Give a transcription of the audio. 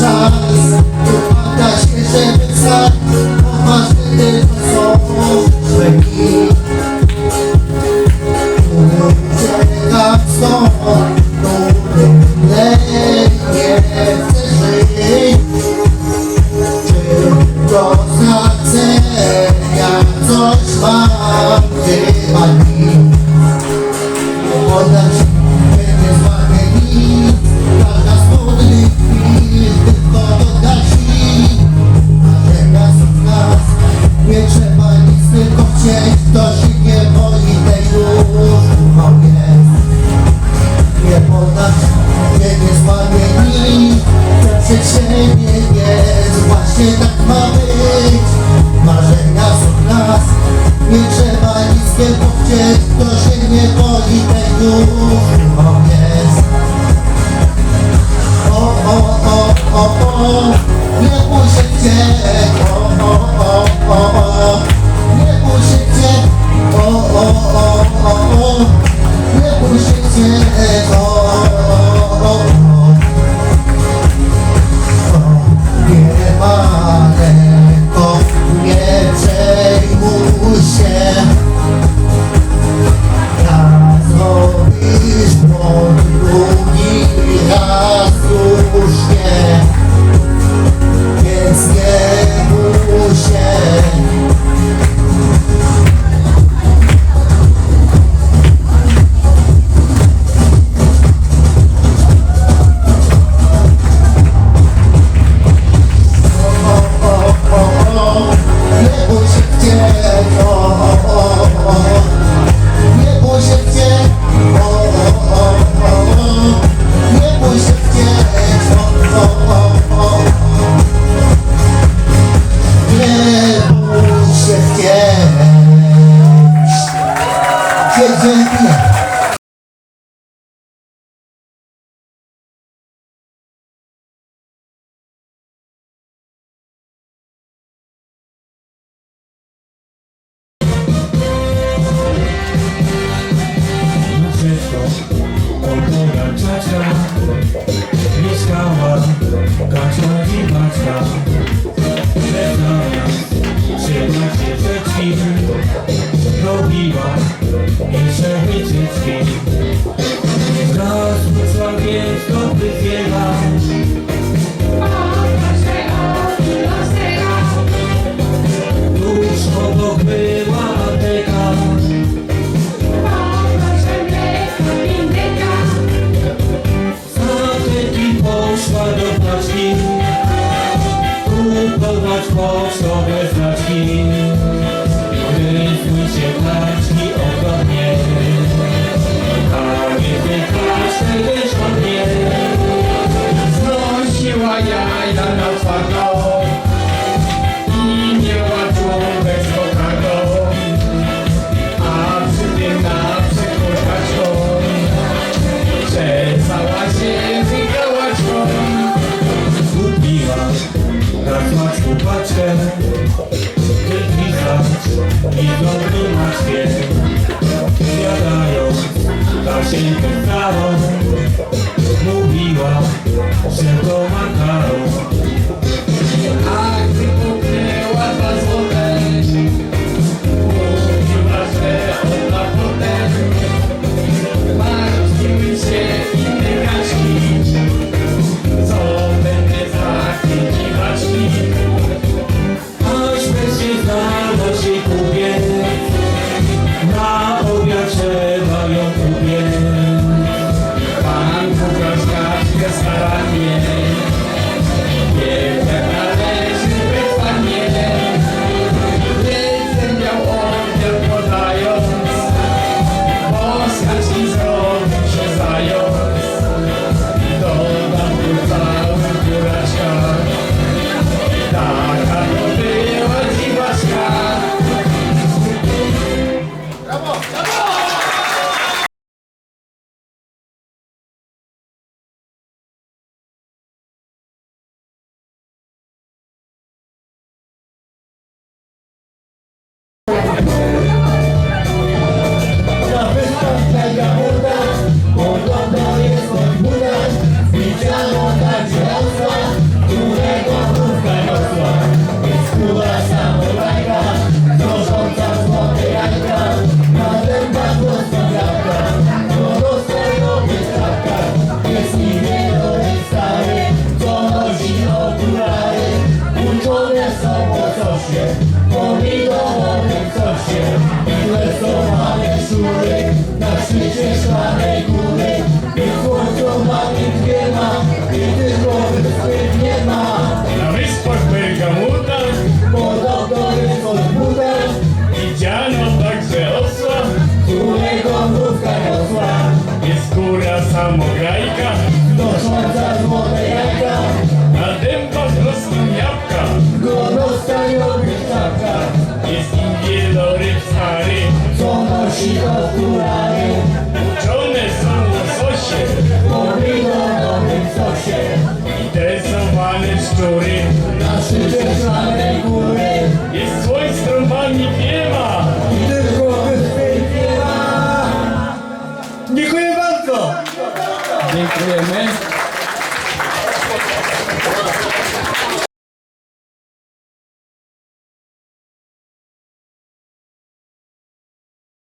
czas Wypada się, żeby stać Poważny to są szleki Uciekam stąd Nudne nie chcę żyć Tylko stracenia coś yeah. Oh, oh, oh, oh. que ele veio. na obiad trzeba ją ubiec. Pan Łukasz Kaśka staranie Yeah. szczury Na szczycie góry Jest słoń strąbami piewa I tylko wyspy Dziękuję bardzo! Dziękujemy.